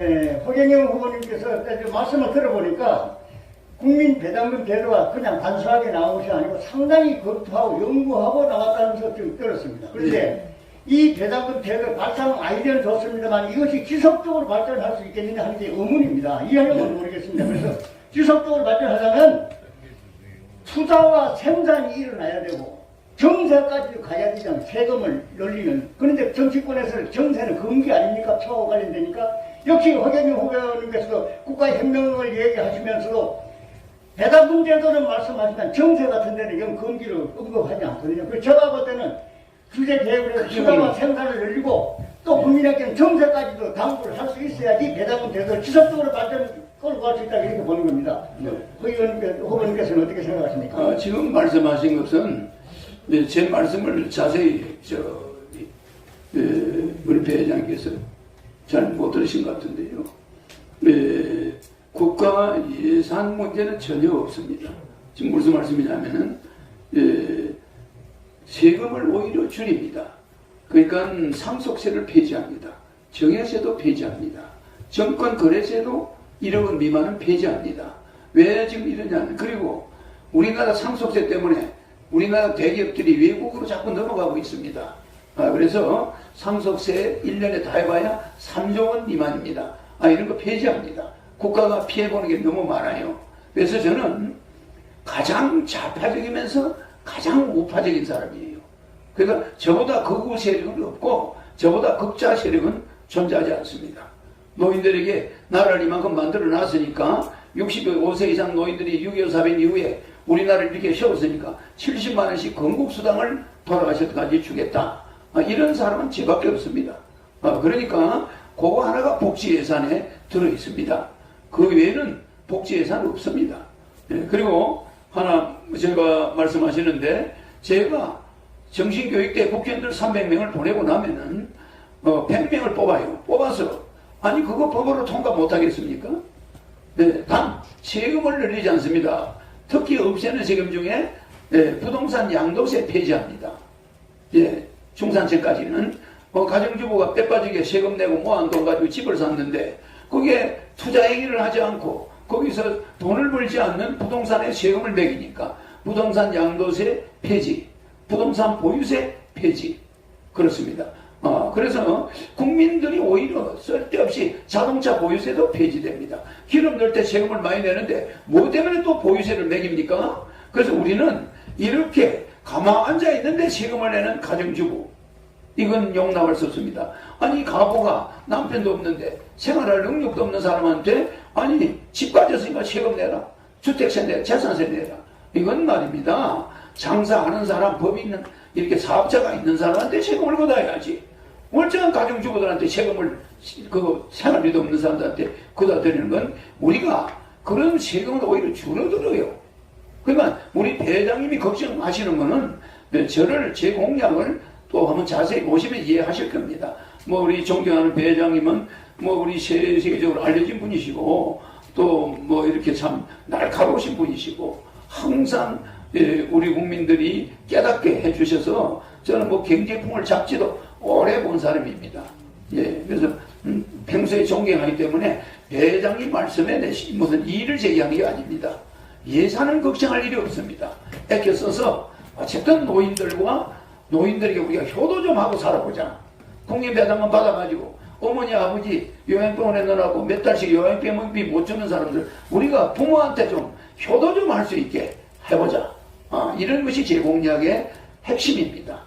예, 허경영 후보님께서 말씀을 들어보니까 국민 배당금 제도가 그냥 단순하게 나온 것이 아니고 상당히 검토하고 연구하고 나왔다는 것을 좀 들었습니다. 그런데 이 배당금 제도 발상 아이디어는 좋습니다만 이것이 지속적으로 발전할 수 있겠느냐 하는 게 의문입니다. 이해하려면 모르겠습니다. 그래서 지속적으로 발전하려면 투자와 생산이 일어나야 되고 정세까지 가야 되잖아요. 세금을 늘리는. 그런데 정치권에서 정세는 금기 아닙니까? 처와 관련되니까. 역시 허경영 후보님께서도 국가혁명을 얘기하시면서도 배당금 제도는 말씀하시면 정세 같은 데는 영 금기를 언급하지 않거든요. 그래서 제가 볼 때는 규제 해서 투자와 생산을 늘리고 또 국민에게는 정세까지도 당부를 할 수 있어야지 배당금 제도를 지속적으로 발전 끌고 갈 수 있다 이렇게 보는 겁니다. 허 의원님께, 후보님께서는 어떻게 생각하십니까? 어, 지금 말씀하신 것은 네, 제 말씀을 자세히 저 이, 에, 우리 회장께서 잘 못 들으신 것 같은데요. 에, 국가 예산 문제는 전혀 없습니다. 지금 무슨 말씀이냐면은 에, 세금을 오히려 줄입니다. 그러니까 상속세를 폐지합니다. 정여세도 폐지합니다. 정권 거래세도 1억 원 미만은 폐지합니다. 왜 지금 이러냐면 그리고 우리나라 상속세 때문에 우리나라 대기업들이 외국으로 자꾸 넘어가고 있습니다. 아, 그래서 상속세 1년에 다 해봐야 3조 원 미만입니다. 아, 이런 거 폐지합니다. 국가가 피해보는 게 너무 많아요. 그래서 저는 가장 좌파적이면서 가장 우파적인 사람이에요. 그러니까 저보다 극우 세력은 없고 저보다 극자 세력은 존재하지 않습니다. 노인들에게 나라를 이만큼 만들어 놨으니까 65세 이상 노인들이 6.25 사변 이후에 우리나라를 이렇게 세웠으니까 70만 원씩 건국수당을 돌아가실 때까지 주겠다. 아, 이런 사람은 저밖에 없습니다. 아, 그러니까 그거 하나가 복지 예산에 들어 있습니다. 그 외에는 복지 예산 없습니다. 예, 그리고 하나 제가 말씀하시는데 제가 정신교육대 국회의원들 300명을 보내고 나면은 어, 100명을 뽑아요. 뽑아서 아니 그거 법으로 통과 못하겠습니까? 네, 단 세금을 늘리지 않습니다. 특히 없애는 세금 중에 예, 부동산 양도세 폐지합니다. 예, 중산층까지는 어, 가정주부가 빼빠지게 세금 내고 모아놓은 돈 가지고 집을 샀는데 그게 투자 행위를 하지 않고 거기서 돈을 벌지 않는 부동산에 세금을 매기니까 부동산 양도세 폐지, 부동산 보유세 폐지 그렇습니다. 어, 그래서 국민들이 오히려 쓸데없이 자동차 보유세도 폐지됩니다. 기름 넣을 때 세금을 많이 내는데 뭐 때문에 또 보유세를 매깁니까? 그래서 우리는 이렇게 가만 앉아 있는데 세금을 내는 가정주부 이건 용납할 수 없습니다. 아니 가부가 남편도 없는데 생활할 능력도 없는 사람한테 아니 집 가졌으니까 세금 내라 주택세 내라 재산세 내라 이건 말입니다. 장사하는 사람 법이 있는 이렇게 사업자가 있는 사람한테 세금을 걷어야지 멀쩡한 가정주부들한테 세금을 그 생활비도 없는 사람들한테 걷어들이는 건 우리가 그런 세금을 오히려 줄어들어요. 그러니까 우리 대장님이 걱정하시는 거는 네, 저를 제 공약을 또 한번 자세히 보시면 이해하실 겁니다. 뭐 우리 존경하는 배장님은 뭐 우리 세- 세계적으로 알려진 분이시고 또 뭐 이렇게 참 날카로우신 분이시고 항상 예, 우리 국민들이 깨닫게 해주셔서 저는 뭐 경제풍을 잡지도 오래 본 사람입니다. 예, 그래서 음, 평소에 존경하기 때문에 배장님 말씀에 무슨 이의를 제기하는 게 아닙니다. 예산은 걱정할 일이 없습니다. 애껴 써서 어쨌든 노인들과 노인들에게 우리가 효도 좀 하고 살아보자. 국민배당금 받아가지고 어머니 아버지 요양병원에 넣어놓고 몇 달씩 요양병원비 못 주는 사람들 우리가 부모한테 좀 효도 좀 할 수 있게 해보자. 아, 이런 것이 제 공약의 핵심입니다.